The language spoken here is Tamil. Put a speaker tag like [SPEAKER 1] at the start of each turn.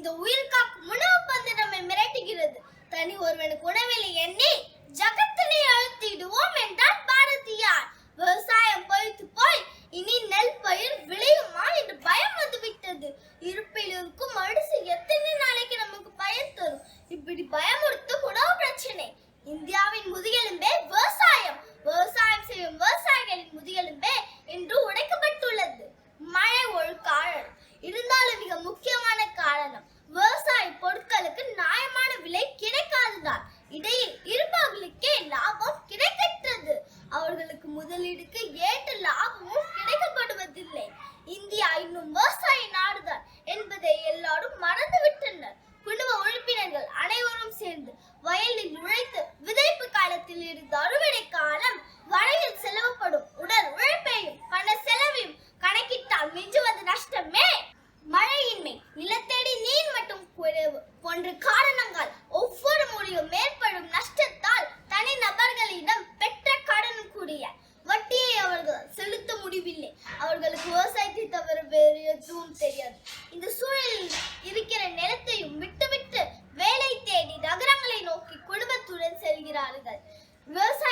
[SPEAKER 1] இந்த உயிர் முதலீடுக்கு ஏற்ற லாபமும் கிடைக்கப்படுவதில்லை. இந்தியா இன்னும் விவசாய நாடுதான் என்பதை எல்லாரும் மறந்து விட்டனர் குடும்ப உறுப்பினர்கள் அனைவரும் சேர்ந்து வயலில் உழைத்து விதைப்பு காலத்தில் இருந்து அறுவடை காலம் வரையில் செலவுப்படும் உடல் உழைப்பையும் பண செலவையும் கணக்கிட்டால் மிஞ்சுவது நஷ்டமே? மழையின்மை நிலத்தடி நீர் மட்டும் குறைவு போன்ற காரணம் முடிவில்லை. அவர்களுக்கு விவசாயத்தை தவிர வேறு எதுவும் தெரியாது. இந்த சூழலில் இருக்கிற நிலத்தையும் விட்டுவிட்டு வேலை தேடி நகரங்களை நோக்கி குடும்பத்துடன் செல்கிறார்கள். விவசாய